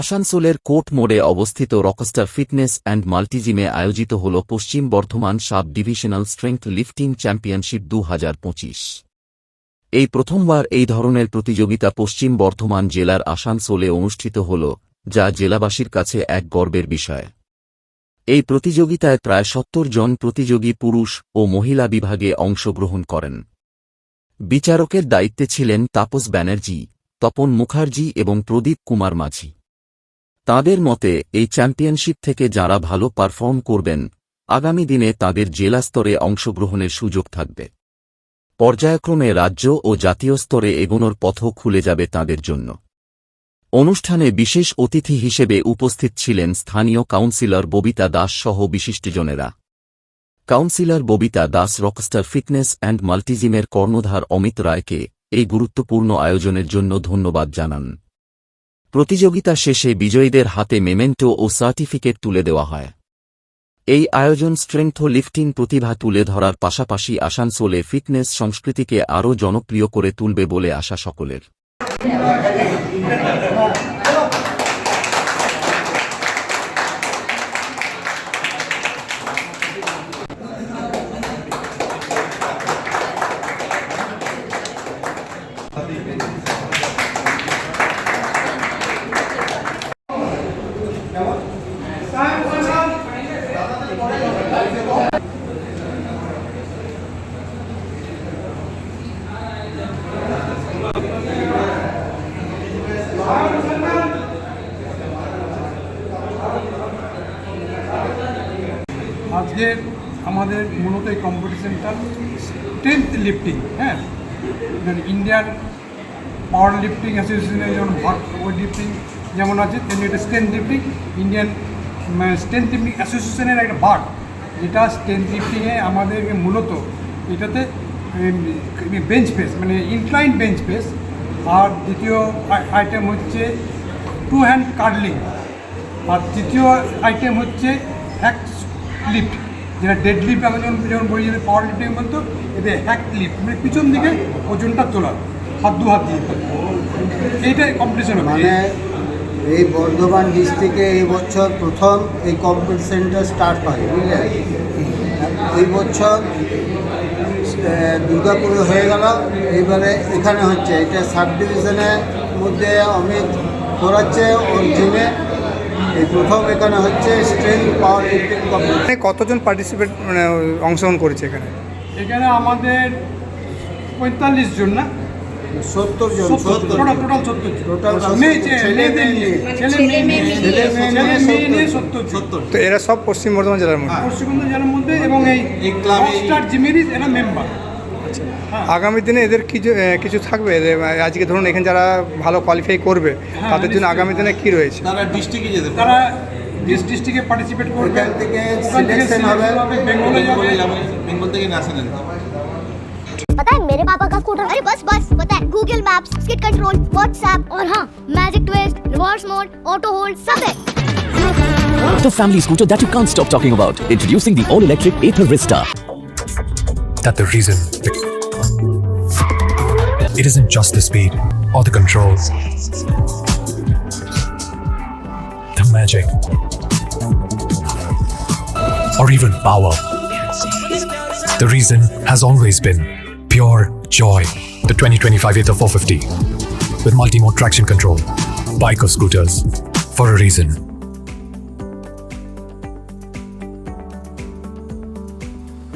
আসানসোলের কোর্ট মোড়ে অবস্থিত রকস্টার ফিটনেস অ্যান্ড মাল্টিজিমে আয়োজিত হল Paschim Bardhaman sub divisional strength lifting championship দু হাজার পঁচিশ। এই প্রথমবার এই ধরনের প্রতিযোগিতা পশ্চিম বর্ধমান জেলার আসানসোলে অনুষ্ঠিত হল, যা জেলাবাসীর কাছে এক গর্বের বিষয়। এই প্রতিযোগিতায় প্রায় সত্তর জন প্রতিযোগী পুরুষ ও মহিলা বিভাগে অংশগ্রহণ করেন। বিচারকের দায়িত্বে ছিলেন তাপস ব্যানার্জি, তপন মুখার্জি এবং প্রদীপ কুমার মাঝি। তাদের মতে, এই চ্যাম্পিয়নশিপ থেকে যারা ভালো পারফর্ম করবেন, আগামী দিনে তাদের জেলা স্তরে অংশগ্রহণের সুযোগ থাকবে। পর্যায়ক্রমে রাজ্য ও জাতীয় স্তরে এগোনোর পথও খুলে যাবে তাদের জন্য। অনুষ্ঠানে বিশেষ অতিথি হিসেবে উপস্থিত ছিলেন স্থানীয় কাউন্সিলর ববিতা দাস সহ বিশিষ্টজনেরা। Councillor Babita Das rockstar fitness and মাল্টিজিমের কর্ণধার অমিত রায়কে এই গুরুত্বপূর্ণ আয়োজনের জন্য ধন্যবাদ জানান। প্রতিযোগিতা শেষে বিজয়ীদের হাতে মেমেন্টো ও সার্টিফিকেট তুলে দেওয়া হয়। এই আয়োজন স্ট্রেংথ লিফটিং প্রতিভা তুলে ধরার পাশাপাশি আসানসোলে ফিটনেস সংস্কৃতিকে আরও জনপ্রিয় করে তুলবে বলে আশা সকলের। আজকের আমাদের মূলত এই কম্পিটিশনটা স্ট্রেংথ লিফটিং হ্যাঁ? ইন্ডিয়ান পাওয়ার লিফটিং অ্যাসোসিয়েশনের যেমন ওয়েট লিফটিং যেমন আছে, তেমনি এটা strength lifting Indian strength lifting অ্যাসোসিয়েশনের একটা ভাগ যেটা স্ট্রেংথ লিফটিংয়ে আমাদেরকে মূলত এটাতে বেঞ্চ প্রেস মানে ইনক্লাইন বেঞ্চ প্রেস আর দ্বিতীয় আইটেম হচ্ছে টু হ্যান্ড কার্ডলিং আর তৃতীয় আইটেম হচ্ছে হ্যাক লিফট যেটা ডেড লিফট আমরা যেমন যেমন বলি যে পাওয়ার লিফটিং বলতো, এতে হ্যাক লিফট মানে পিছন দিকে ওজনটা তোলা, হাত দু হাত দিয়ে। এইটাই কম্পিটিশন হবে এই বর্ধমান ডিস্ট্রিক্টে এই বছর প্রথম এই কম্পিটিশনটা স্টার্ট হয় বুঝলেন? এই বছর দুর্গাপুরে হয়ে গেল। এইবারে এখানে হচ্ছে এটা সাব ডিভিশনের মধ্যে অমিত করাচ্ছে ওর জিমে এই প্রথম এখানে হচ্ছে স্ট্রেংথ পাওয়ার লিফটিং কম্পিটিশন কতজন পার্টিসিপেট মানে অংশগ্রহণ করেছে এখানে? এখানে আমাদের পঁয়তাল্লিশ জন না? সত্তর জন তো এরা সব পশ্চিম বর্ধমান জেলার মধ্যে? পশ্চিমবঙ্গ জেলার মধ্যে এবং এই এই ক্লাবে- এরা মেম্বার আগামী দিনে এদের কিছু কিছু থাকবে? আজকে ধরুন এখানে যারা ভালো কোয়ালিফাই করবে তাদের জন্য আগামী দিনে কি রয়েছে? তারা ডিস্ট্রিক্টে যেতে তারা ডিস্ট্রিক্টে পার্টিসিপেট করবে। থেকে selection হবে। যাবে। বেঙ্গল থেকে ন্যাশনাল पता है मेरे पापा का स्कूटर अरे बस बस पता है Google Maps skid control WhatsApp और हाँ magic twist reverse mode auto hold सब है The family scooter that you can't stop talking about. Introducing the all-electric Ather Vista. that the reason it isn't just the speed or the controls the magic or even power the reason has always been pure joy the 2025 Ather 450 with multi-mode traction control bike or scooters for a reason